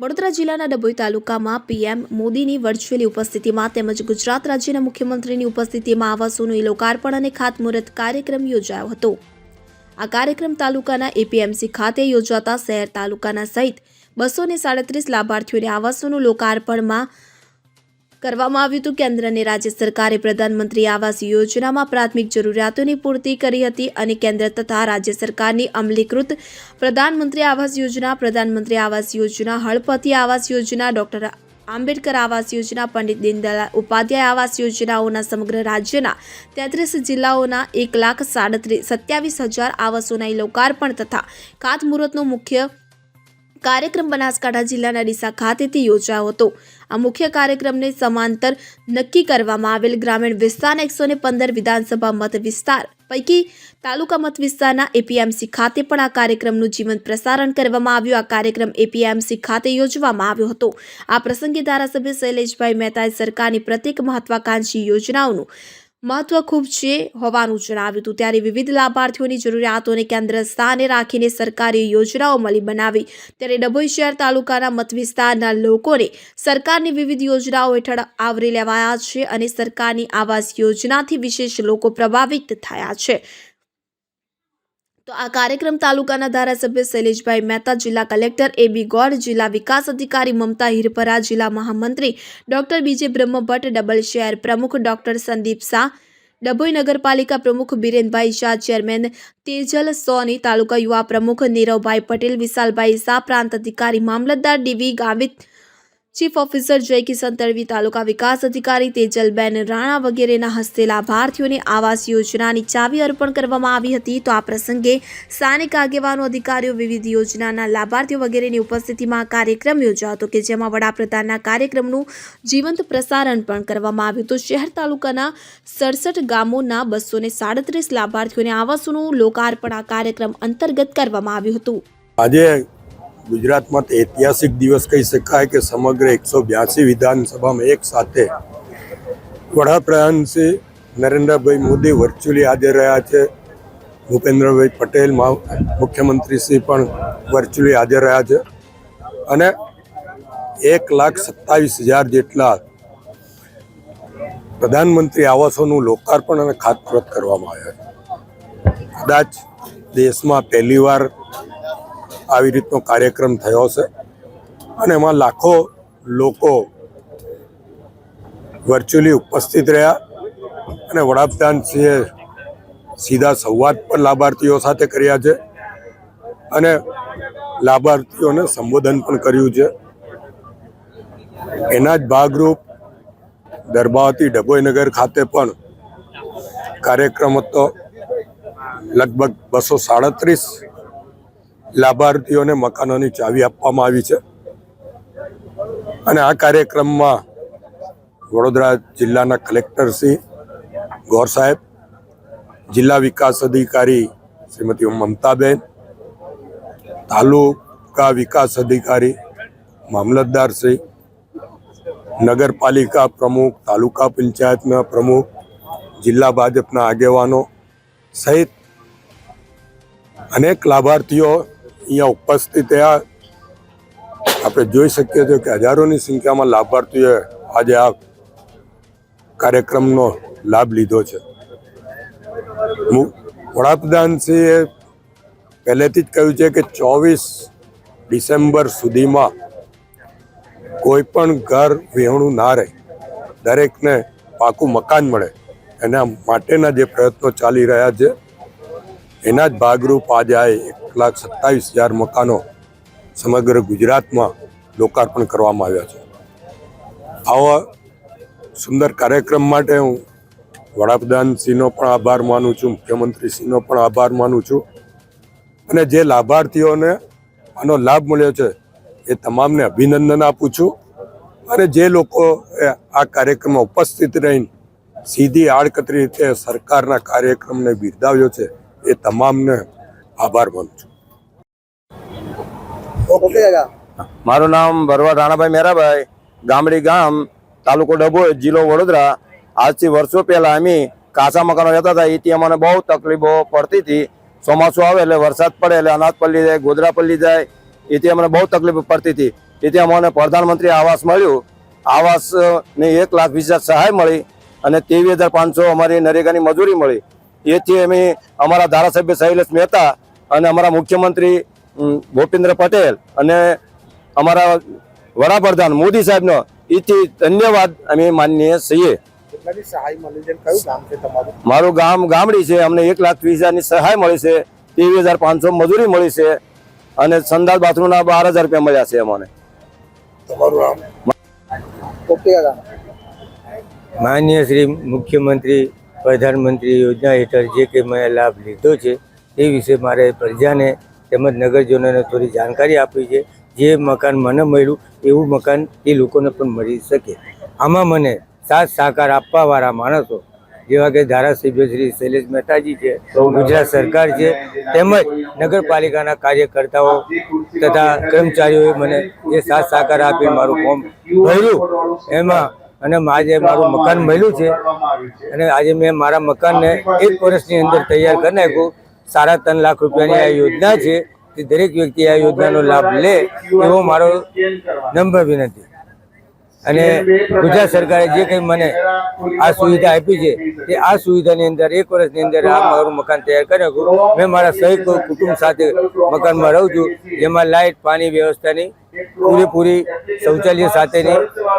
વડોદરા જિલ્લાના ડભોઈ તાલુકામાં પીએમ મોદીની વર્ચ્યુઅલી ઉપસ્થિતિમાં તેમજ ગુજરાત રાજ્યના મુખ્યમંત્રીની ઉપસ્થિતિમાં આવાસોનું લોકાર્પણ અને ખાતમુહૂર્ત કાર્યક્રમ યોજાયો હતો. આ કાર્યક્રમ તાલુકાના એપીએમસી ખાતે યોજાતા શહેર તાલુકાના સહિત બસો સાડત્રીસ લાભાર્થીઓને આવાસોનું લોકાર્પણમાં કરવામાં આવ્યું હતું. કેન્દ્ર અને રાજ્ય સરકારે પ્રધાનમંત્રી આવાસ યોજનામાં પ્રાથમિક જરૂરિયાતોની પૂર્તિ કરી હતી અને કેન્દ્ર તથા રાજ્ય સરકારની અમલીકૃત પ્રધાનમંત્રી આવાસ યોજના, પ્રધાનમંત્રી આવાસ યોજના, હળપતિ આવાસ યોજના, ડોક્ટર આંબેડકર આવાસ યોજના, પંડિત દીનદયાળ ઉપાધ્યાય આવાસ યોજનાઓના સમગ્ર રાજ્યના તેત્રીસ જિલ્લાઓના એક લાખ સાડત્રીસ સત્યાવીસ હજાર આવાસોના લોકાર્પણ તથા ખાતમુહૂર્તનો મુખ્ય કાર્યક્રમ બનાસકાંઠા જિલ્લાના ડીસા ખાતેથી યોજાયો હતો. આ મુખ્ય કાર્યક્રમને સમાંતર નક્કી કરવામાં આવેલ ગ્રામીણ વિસ્તારના એકસો પંદર વિધાનસભા મત વિસ્તાર પૈકી તાલુકા મત વિસ્તારના એપીએમસી ખાતે પણ આ કાર્યક્રમનું જીવંત પ્રસારણ કરવામાં આવ્યું. આ કાર્યક્રમ એપીએમસી ખાતે યોજવામાં આવ્યો હતો. આ પ્રસંગે ધારાસભ્ય શૈલેષભાઈ મહેતાએ સરકારની પ્રત્યેક મહત્વાકાંક્ષી યોજનાઓનું મહત્વ ખૂબ છે હોવાનું જણાવ્યું હતું. ત્યારે વિવિધ લાભાર્થીઓની જરૂરિયાતોને કેન્દ્ર સ્થાને રાખીને સરકારી યોજનાઓ મળી બનાવી. ત્યારે ડભોઈ શહેર તાલુકાના મત વિસ્તારના લોકોને સરકારની વિવિધ યોજનાઓ હેઠળ આવરી લેવાયા છે અને સરકારની આવાસ યોજનાથી વિશેષ લોકો પ્રભાવિત થયા છે. તો આ કાર્યક્રમ તાલુકાના ધારાસભ્ય શૈલેષભાઈ મહેતા, જિલ્લા કલેક્ટર એ બી ગોડ, જિલ્લા વિકાસ અધિકારી મમતા હિરપરા, જિલ્લા મહામંત્રી ડોક્ટર બીજે બ્રહ્મભટ્ટ, ડબલ શહેર પ્રમુખ ડોક્ટર સંદીપ શાહ, ડભોઈ નગરપાલિકા પ્રમુખ બિરેનભાઈ શાહ, ચેરમેન તેજલ સોની, તાલુકા યુવા પ્રમુખ નીરવભાઈ પટેલ, વિશાલભાઈ શાહ, પ્રાંત અધિકારી, મામલતદાર D V Gavit chief officer Jay Kishan Talvi તાલુકા વિકાસ અધિકારી તેજલબેન રાણા વગેરેના હસ્તે લાભાર્થીઓને આવાસ યોજનાની ચાવી અર્પણ કરવામાં આવી હતી. તો આ પ્રસંગે સ્થાનિક આગેવાનો, અધિકારીઓ, વિવિધ યોજનાના લાભાર્થીઓ વગેરેની ઉપસ્થિતિમાં કાર્યક્રમ યોજાયો હતો કે જેમાં વડાપ્રધાનના કાર્યક્રમનું જીવંત પ્રસારણ પણ કરવામાં આવ્યું હતું. શહેર તાલુકાના સડસઠ ગામોના બસો સાડત્રીસ લાભાર્થીઓને આવાસોનું લોકાર્પણ આ કાર્યક્રમ અંતર્ગત કરવામાં આવ્યું હતું. આજે ગુજરાતમાં તો ઐતિહાસિક દિવસ કહી શકાય કે સમગ્ર એકસો બ્યાસી વિધાનસભામાં એક સાથે વડાપ્રધાન શ્રી નરેન્દ્રભાઈ મોદી વર્ચ્યુઅલી હાજર રહ્યા છે. ભૂપેન્દ્રભાઈ પટેલ મુખ્યમંત્રી શ્રી પણ વર્ચ્યુઅલી હાજર રહ્યા છે. અને એક લાખ સત્તાવીસ હજાર જેટલા પ્રધાનમંત્રી આવાસોનું લોકાર્પણ અને ખાતમુહૂર્ત કરવામાં આવ્યા છે. કદાચ દેશમાં પહેલીવાર આવી રીતનો કાર્યક્રમ થયો છે. અને એમાં લાખો લોકો વર્ચ્યુઅલી ઉપસ્થિત રહ્યા અને વડાપ્રધાનશ્રીએ સીધા સંવાદ પણ લાભાર્થીઓ સાથે કર્યા છે અને લાભાર્થીઓને સંબોધન પણ કર્યું છે. એના જ ભાગરૂપ દરબાવતી ડભોઈનગર ખાતે પણ કાર્યક્રમ હતો. લગભગ બસો સાડત્રીસ લાભાર્થીઓને મકાનોની ચાવી આપવામાં આવી છે. અને આ કાર્યક્રમમાં વડોદરા જિલ્લાના કલેક્ટર શ્રી ગોર સાહેબ, જિલ્લા વિકાસ અધિકારી શ્રીમતી મમતાબેન, તાલુકા વિકાસ અધિકારી મામલતદાર શ્રી, નગરપાલિકા પ્રમુખ, તાલુકા પંચાયતના પ્રમુખ, જિલ્લા ભાજપના આગેવાનો સહિત અનેક લાભાર્થીઓ અહીંયા ઉપસ્થિત થયા આપણે જોઈ શકીએ છીએ કે હજારોની સંખ્યામાં લાભાર્થીઓએ આજે આ કાર્યક્રમનો લાભ લીધો છે. વડાપ્રધાનશ્રીએ પહેલેથી જ કહ્યું છે કે ચોવીસ ડિસેમ્બર સુધીમાં કોઈ પણ ઘર વિહોણું ના રહે. દરેકને પાકું મકાન મળે. એના માટેના જે પ્રયત્નો ચાલી રહ્યા છે, એના જ ભાગરૂપ આજે આ એક લાખ સત્તાવીસ હજાર મકાનો સમગ્ર ગુજરાતમાં લોકાર્પણ કરવામાં આવ્યા છે. આવા સુંદર કાર્યક્રમ માટે હું વડાપ્રધાનશ્રીનો પણ આભાર માનું છું, મુખ્યમંત્રીશ્રીનો પણ આભાર માનું છું. અને જે લાભાર્થીઓને આનો લાભ મળ્યો છે, એ તમામને અભિનંદન આપું છું. અને જે લોકો આ કાર્યક્રમમાં ઉપસ્થિત રહીને સીધી આડકતરી રીતે સરકારના કાર્યક્રમને બિરદાવ્યો છે, એ તમામને આભાર માનું છું. મારું નામ ભરવા રાણાભાઈ મેરાભાઈ ગામડી ગામ તાલુકો ડભોઈ જિલ્લો વડોદરા. આજથી વર્ષો પહેલા અમે કાચા મકાનો રહેતા હતા. એથી અમને બહુ તકલીફો પડતી હતી. ચોમાસું આવે એટલે વરસાદ પડે એટલે અનાજ પલ્લી જાય ગોધરા પલ્લી જાય. એથી અમને બહુ તકલીફ પડતી હતી. તેથી અમને પ્રધાનમંત્રી આવાસ મળ્યું. આવાસની એક લાખ વીસ સહાય મળી અને ત્રેવીસ હજાર પાંચસો અમારી નરેગાની મજૂરી મળી. એથી અમે અમારા ધારાસભ્ય શૈલેષ મહેતા અને અમારા મુખ્યમંત્રી ભૂપેન્દ્ર પટેલ અને અમારા વડાપ્રધાન મોદી સાહેબનો એથી ધન્યવાદ અમે માનીએ છીએ. કેટલાની સહાય મળી છે કયું ગામ છે તમારું? મારું ગામ ગામડી છે અમને એક લાખ વીસ હજારની સહાય મળી છે ત્રેવીસ હજાર પાંચસો મજૂરી મળી છે અને સંદાસ બાથરૂમના બાર હજાર રૂપિયા મળ્યા છે અમને માન્ય શ્રી મુખ્યમંત્રી પ્રધાનમંત્રી યોજના હેઠળ જે કે મેં લાભ લીધો છે એ વિશે મારે પ્રજાને તેમજ નગરજનોને થોડી જાણકારી આપવી છે. જે મકાન મને મળ્યું, એવું મકાન એ લોકોને પણ મળી શકે. આમાં મને સાથ સહકાર આપવાવાળા માણસો, જેવા કે ધારાસભ્ય શ્રી શૈલેષ મહેતાજી છે, ગુજરાત સરકાર છે, તેમજ નગરપાલિકાના કાર્યકર્તાઓ તથા કર્મચારીઓએ મને જે સાથ સહકાર આપી મારું ફોર્મ ભર્યું. એમાં અને આજે મારું મકાન મળ્યું છે અને આજે મેં મારા મકાનને એક વર્ષની અંદર તૈયાર કરી નાખ્યું. સાડા ત્રણ લાખ રૂપિયાની આ યોજના છે તે દરેક વ્યક્તિ આ યોજનાનો લાભ લે એવો મારો નંબર વિનંતી અને ગુજરાત સરકારે જે કંઈ મને આ સુવિધા આપી છે તે આ સુવિધાની અંદર એક વર્ષની અંદર આ મારું મકાન તૈયાર કરી નાખ્યું મેં મારા સહિત કુટુંબ સાથે મકાનમાં રહું છું જેમાં લાઇટ પાણી વ્યવસ્થાની પૂરેપૂરી શૌચાલય સાથેની